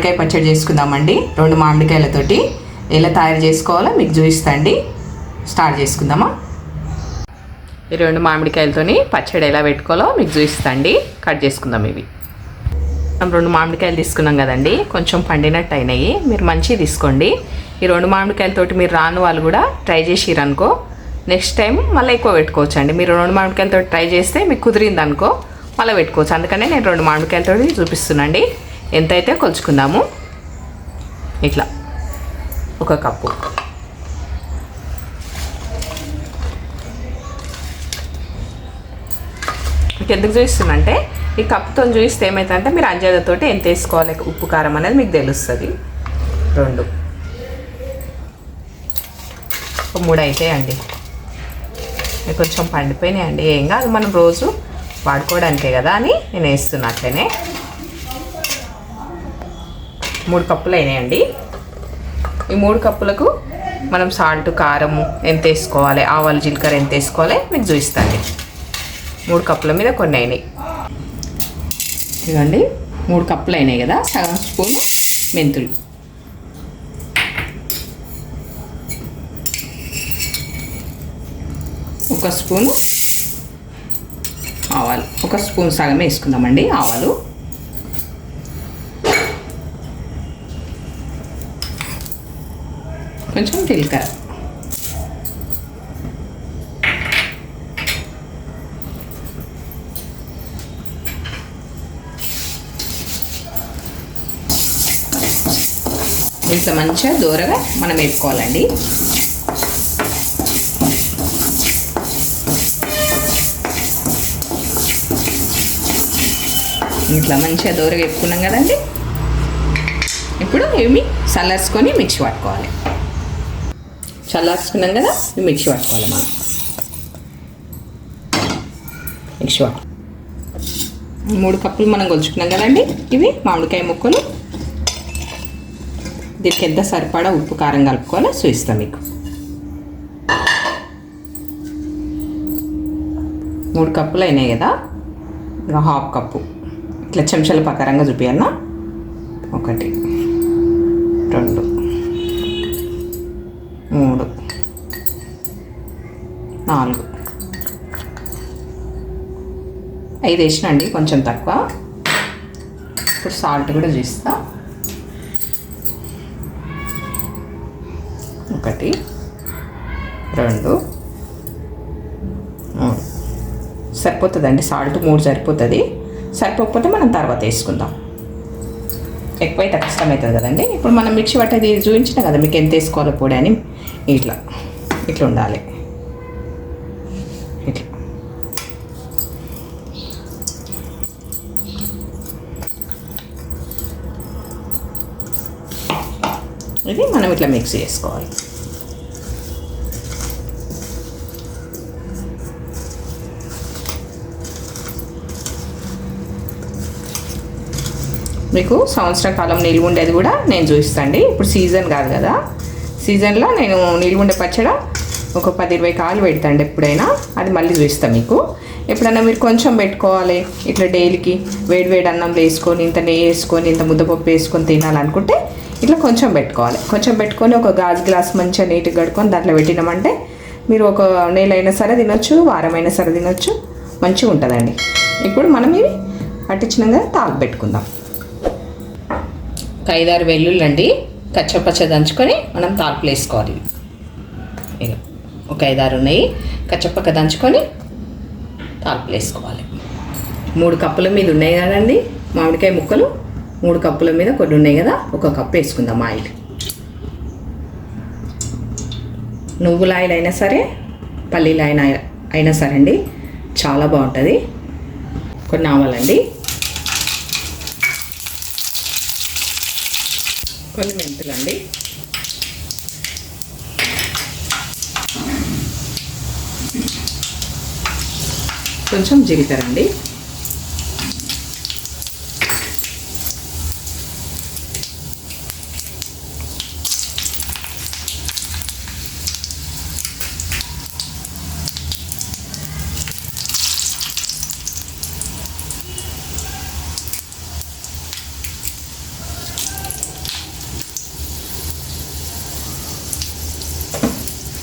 మామిడికాయ పచ్చడి చేసుకుందామండి. రెండు మామిడికాయలతోటి ఎలా తయారు చేసుకోవాలో మీకు చూపిస్తాండి. స్టార్ట్ చేసుకుందామా? ఈ రెండు మామిడికాయలతోని పచ్చడి ఎలా పెట్టుకోవాలో మీకు చూపిస్తాండి. కట్ చేసుకుందాం ఇవి. మనం రెండు మామిడికాయలు తీసుకున్నాం కదండి. కొంచెం పండినట్టు అయినాయి మీరు మంచివి తీసుకోండి. ఈ రెండు మామిడికాయలతోటి మీరు రాని వాళ్ళు కూడా ట్రై చేసిరనుకో నెక్స్ట్ టైం మళ్ళీ ఎక్కువ పెట్టుకోవచ్చు అండి మీరు రెండు మామిడికాయలతో ట్రై చేస్తే మీకు కుదిరింది అనుకో మళ్ళీ పెట్టుకోవచ్చు. అందుకనే నేను రెండు మామిడికాయలతో చూపిస్తున్నాండి. ఎంతైతే కొలుచుకుందాము ఇట్లా ఒక కప్పు. మీకు ఎందుకు చూపిస్తున్నా ఈ కప్పుతో చూపిస్తే ఏమవుతుందంటే మీరు అంజాదతోటి ఎంత వేసుకోవాలి ఉప్పు కారం అనేది మీకు తెలుస్తుంది. రెండు. ఒక మూడు అవుతాయండి ఇవి కొంచెం పండిపోయినాయండి. ఏం కాదు మనం రోజు వాడుకోవడానికే కదా అని నేను వేస్తున్నట్లనే మూడు కప్పులు అయినాయండి. ఈ మూడు కప్పులకు మనం సాల్ట్ కారం ఎంత వేసుకోవాలి ఆవాలు జీలకర్ర ఎంత వేసుకోవాలి మీకు చూపిస్తాను మూడు కప్పుల మీద కొన్ని అయినాయి. ఇదిగోండి మూడు కప్పులు అయినాయి కదా సగం స్పూన్ మెంతులు. ఒక స్పూను ఆవాలు ఒక స్పూన్ సగం వేసుకుందామండి ఆవాలు. కొంచెం జీలకర్ర ఇట్లా మంచిగా దూరగా మనం వేసుకోవాలండి ఇట్లా మంచిగా దూరగా వేపుకున్నాం కదండి. ఇప్పుడు ఇవి చల్లార్చుకొని మిక్సీ పట్టుకోవాలి. చల్లార్చుకున్నాం కదా? మిక్సీ పట్టుకోవాలి మనం. మిక్సీ పట్టు మూడు కప్పులు మనం కొలుచుకున్నాం కదండి ఇవి? మామిడికాయ ముక్కలు. దీనికి ఎంత సరిపడా ఉప్పు కారం కలుపుకోవాలో చూపిస్తాం మీకు. మూడు కప్పులు అయినాయి కదా? ఇంకా హాఫ్ కప్పు. ఇట్లా చెంచాల ప్రకారంగా చూపించాలన్నా ఒకటి. రెండు. మూడు. నాలుగు. ఐదు వేసినండి కొంచెం తక్కువ. ఇప్పుడు సాల్ట్ కూడా చూస్తా. ఒకటి రెండు మూడు. సరిపోతుందండి సాల్ట్ మూడు సరిపోతుంది. సరిపోకపోతే మనం తర్వాత వేసుకుందాం. ఎక్కువైతే కష్టమవుతుంది కదండి. ఇప్పుడు మనం మిక్సీ పట్టేది చూపించిన కదా మీకు ఎంత వేసుకోవాలో పొడి అని. ఇట్లా ఇట్లా ఉండాలి. ఇట్లా. ఇది మనం ఇట్లా మిక్స్ చేసుకోవాలి. మీకు సంవత్సర కాలం నిల్వ ఉండేది కూడా నేను చూపిస్తాండి. ఇప్పుడు సీజన్ కాదు కదా. సీజన్లో నేను నిల్వ పచ్చడి పచ్చడ ఒక పది ఇరవై కాలు పెడతాండి ఎప్పుడైనా. అది మళ్ళీ చూస్తాను మీకు. ఎప్పుడైనా మీరు కొంచెం పెట్టుకోవాలి. ఇట్లా డైలీకి వేడి వేడి అన్నం వేసుకొని ఇంత నెయ్యి వేసుకొని ఇంత ముద్దపప్పు వేసుకొని తినాలనుకుంటే ఇట్లా కొంచెం పెట్టుకోవాలి. కొంచెం పెట్టుకొని ఒక గాజు గ్లాస్ మంచిగా నీట్గా కడుకొని దాంట్లో పెట్టినామంటే మీరు ఒక నెల అయినా సరే తినొచ్చు వారం అయినా సరే తినొచ్చు. మంచిగా ఉంటుందండి. ఇప్పుడు మనం ఇవి పట్టించినాక తాగు పెట్టుకుందాం. ఒక ఐదారు వెల్లుల్లండి అండి. కచ్చపచ్చ దంచుకొని మనం తాల్పులు వేసుకోవాలి. ఒక ఐదారు ఉన్నాయి. కచ్చపక్క దంచుకొని తాల్పులు వేసుకోవాలి. మూడు కప్పుల మీద ఉన్నాయి కదండి మామిడికాయ ముక్కలు. మూడు కప్పుల మీద కొన్ని ఉన్నాయి కదా ఒక కప్పు వేసుకుందాం ఆయిల్. నువ్వుల ఆయిల్ అయినా సరే పల్లీల అయినా అయినా సరే అండి చాలా బాగుంటుంది. కొన్ని ఆవాలండి. కొన్ని మెంతులండి. కొంచెం జీలకర్ర అండి.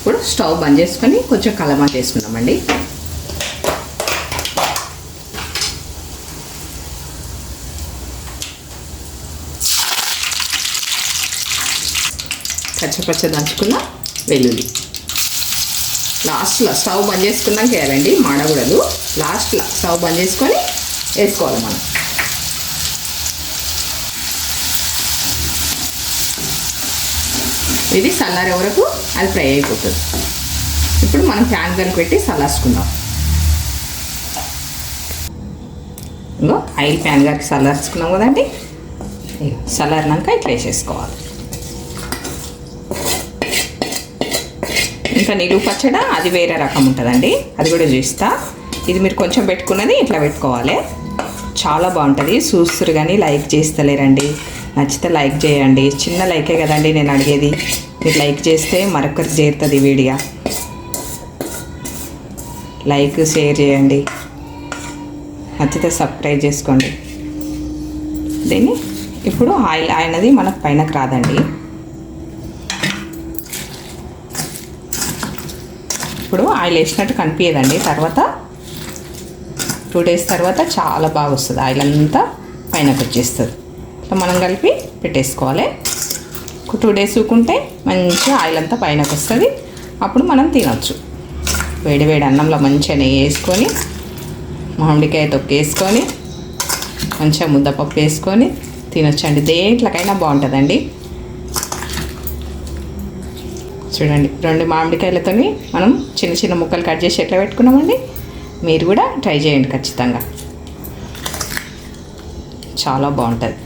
ఇప్పుడు స్టవ్ బంద్ చేసుకొని కొంచెం కలమా చేసుకున్నామండి పచ్చపచ్చ దంచుకున్న వెల్లుల్లి. లాస్ట్లో స్టవ్ బంద్ చేసుకున్నాక వేయాలండి మాడకూడదు. లాస్ట్లో స్టవ్ బంద్ చేసుకొని వేసుకోవాలి మనం. ఇది చల్లారే వరకు అది ఫ్రై అయిపోతుంది. ఇప్పుడు మనం ప్యాన్ కలిపి పెట్టి చల్లార్చుకుందాం ఇంకో ఆయిల్ ప్యాన్ గారికి చల్లార్చుకున్నాం కదండి. చల్లారినాక ఇట్లా వేసేసుకోవాలి. ఇంకా నిలువు పచ్చడ అది వేరే రకం ఉంటుందండి. అది కూడా చూస్తా. ఇది మీరు కొంచెం పెట్టుకున్నది ఇట్లా పెట్టుకోవాలి. చాలా బాగుంటుంది. చూస్తురు కానీ లైక్ చేస్తలేరండి. నచ్చితే లైక్ చేయండి. చిన్న లైకే కదండి నేను అడిగేది. మీరు లైక్ చేస్తే మరొకరికి చేరుతుంది వీడియో. లైక్ షేర్ చేయండి. నచ్చితే సబ్స్క్రైబ్ చేసుకోండి. దీన్ని? ఇప్పుడు ఆయిల్ ఆయనది మనకు పైనకు రాదండి. ఇప్పుడు ఆయిల్ వేసినట్టు కనిపించదండి తర్వాత టూ డేస్ తర్వాత చాలా బాగా వస్తుంది. ఆయిల్ అంతా పైనకు వచ్చేస్తుంది. మనం కలిపి పెట్టేసుకోవాలి. ఒక టూ డేస్ ఊకుంటే మంచిగా ఆయిల్ అంతా పైనకు వస్తుంది అప్పుడు మనం తినొచ్చు. వేడి వేడి అన్నంలో మంచిగా నెయ్యి వేసుకొని మామిడికాయ తొక్కు వేసుకొని మంచిగా ముద్దపప్పు వేసుకొని తినొచ్చండి. దేంట్లోకైనా బాగుంటుందండి. చూడండి రెండు మామిడికాయలతోని మనం చిన్న చిన్న ముక్కలు కట్ చేసి ఎట్లా పెట్టుకున్నామండి? మీరు కూడా ట్రై చేయండి ఖచ్చితంగా. చాలా బాగుంటుంది.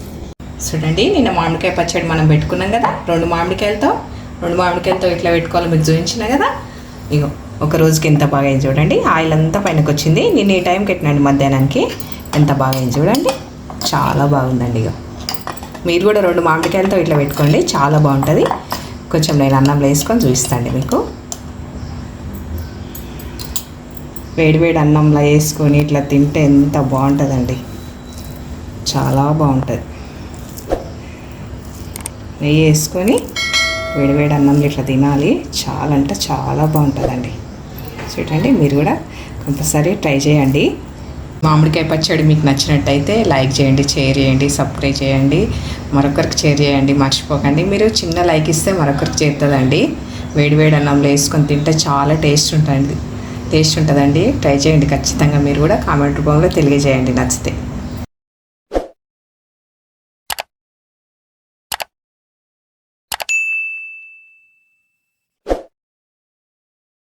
చూడండి నిన్న మామిడికాయ పచ్చడి మనం పెట్టుకున్నాం కదా రెండు మామిడికాయలతో రెండు మామిడికాయలతో ఇట్లా పెట్టుకోవాలి మీకు చూపించిన కదా. ఇగో ఒక రోజుకి ఎంత బాగా అయింది చూడండి ఆయిల్ అంతా పైనకి వచ్చింది. నేను ఈ టైంకి పెట్టినండి మధ్యాహ్నానికి? ఎంత బాగా అయింది చూడండి చాలా బాగుందండి ఇగో. మీరు కూడా రెండు మామిడికాయలతో ఇట్లా పెట్టుకోండి చాలా బాగుంటుంది. కొంచెం నేను అన్నంలో వేసుకొని చూపిస్తాండి మీకు. వేడివేడి అన్నంలో వేసుకొని ఇట్లా తింటే ఎంత బాగుంటుందండి. చాలా బాగుంటుంది. నెయ్యి వేసుకొని వేడివేడి అన్నం అన్నంలో ఇట్లా తినాలి? చాలా అంటే చాలా బాగుంటుందండి. చూడండి మీరు కూడా కంపల్సరీ ట్రై చేయండి. మామిడికాయ పచ్చడి మీకు నచ్చినట్టయితే లైక్ చేయండి షేర్ చేయండి సబ్స్క్రైబ్ చేయండి. మరొకరికి షేర్ చేయండి మర్చిపోకండి. మీరు చిన్న లైక్ ఇస్తే మరొకరికి చేస్తుందండి వేడివేడి అన్నంలో వేసుకొని తింటే చాలా టేస్ట్ ఉంటుంది టేస్ట్ ఉంటుందండి. ట్రై చేయండి. ఖచ్చితంగా మీరు కూడా కామెంట్ రూపంలో తెలియజేయండి. నచ్చితే.